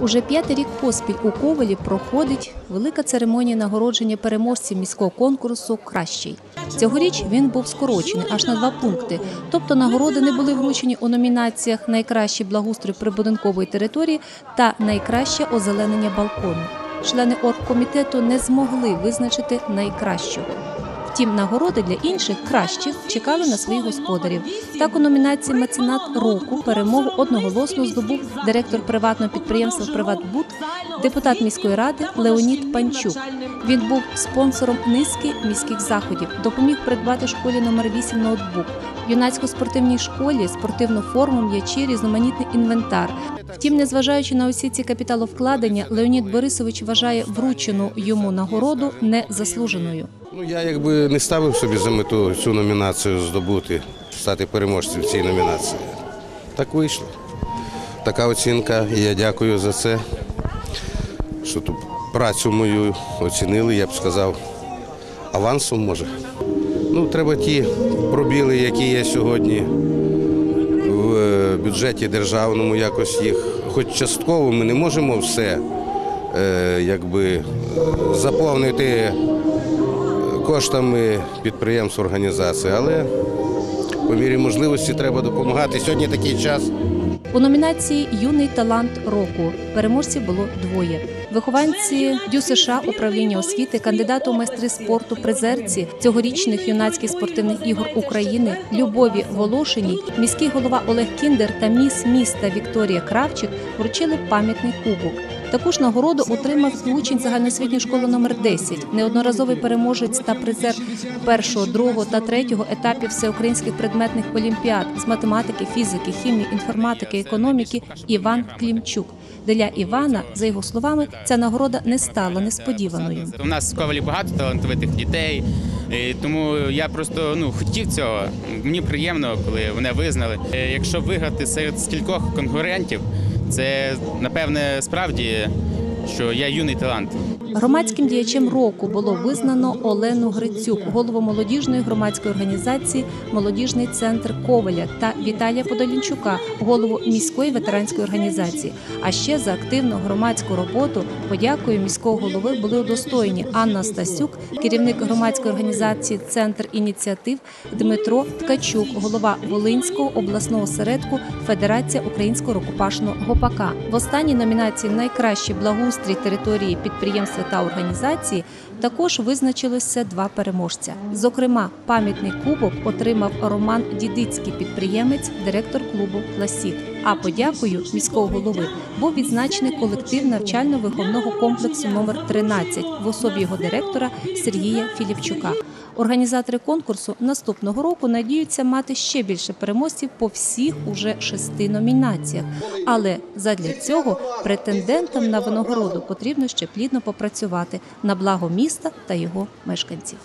Уже п'ятий рік поспіль у Ковелі проходить велика церемонія нагородження переможців міського конкурсу Кращий. Цьогоріч він був скорочений аж на два пункти. Тобто нагороди не були вручені у номінаціях Найкращий благоустрій прибудинкової території та Найкраще озеленення балкону. Члени оргкомітету не змогли визначити найкращого. Втім, нагороди для інших кращих чекали на своїх господарів. Так у номінації Меценат року перемогу одноголосно здобув директор приватного підприємства Приватбуд, депутат міської ради Леонід Панчук. Він був спонсором низки міських заходів, допоміг придбати школі номер 8 ноутбук, юнацько-спортивній школі, спортивну форму, м'ячі, різноманітний інвентар. Втім, незважаючи на усі ці капіталовкладення, Леонід Борисович вважає вручену йому нагороду незаслуженою. Ну, я якби не ставив собі за мету цю номінацію здобути, стати переможцем в цій номінації. Так вийшло. Така оцінка, і я дякую за це, що ту працю мою оцінили, я б сказав, авансом може. Ну, треба ті пробіли, які є сьогодні в е, бюджеті державному, якось їх, хоч частково ми не можемо все е, якби, е, заповнити коштами підприємств організації, але по мірі можливості треба допомагати. Сьогодні такий час. У номінації Юний талант року переможців було двоє. Вихованці Дю США управління освіти, кандидат у майстри спорту, призерці цьогорічних юнацьких спортивних ігор України Любові Волошиній, міський голова Олег Кіндер та міс міста Вікторія Кравчик вручили пам'ятний кубок. Таку ж нагороду отримав учень загальноосвітньої школи номер 10, неодноразовий переможець та призер першого, другого та третього етапів всеукраїнських предметних олімпіад з математики, фізики, хімії, інформатики, економіки Іван Клімчук. Для Івана, за його словами, ця нагорода не стала несподіваною. У нас в Ковалі багато талантовитих дітей, тому я просто ну хотів цього. Мені приємно, коли мене визнали. Е, Якщо виграти серед стількох конкурентів, це напевне справді, що я юний талант. Громадським діячем року було визнано Олену Грицюк, голову молодіжної громадської організації Молодіжний центр Коваля та Віталія Подолінчука, голову міської ветеранської організації. А ще за активну громадську роботу подякою міського голови були удостоєні Анна Стасюк, керівник громадської організації Центр ініціатив Дмитро Ткачук, голова Волинського обласного середку Федерація українського рукопашного гопака. В останній номінації Найкращий благоустрій території підприємства та організації також визначилися два переможця. Зокрема, пам'ятний кубок отримав Роман Дідицький, підприємець, директор клубу Класік. А подякою міського голови був відзначений колектив навчально-виховного комплексу номер 13 в особі його директора Сергія Філіпчука. Організатори конкурсу наступного року надіються мати ще більше переможців по всіх уже шести номінаціях. Але задля цього претендентам на винагороду потрібно ще плідно попрацювати на благо міста та його мешканців.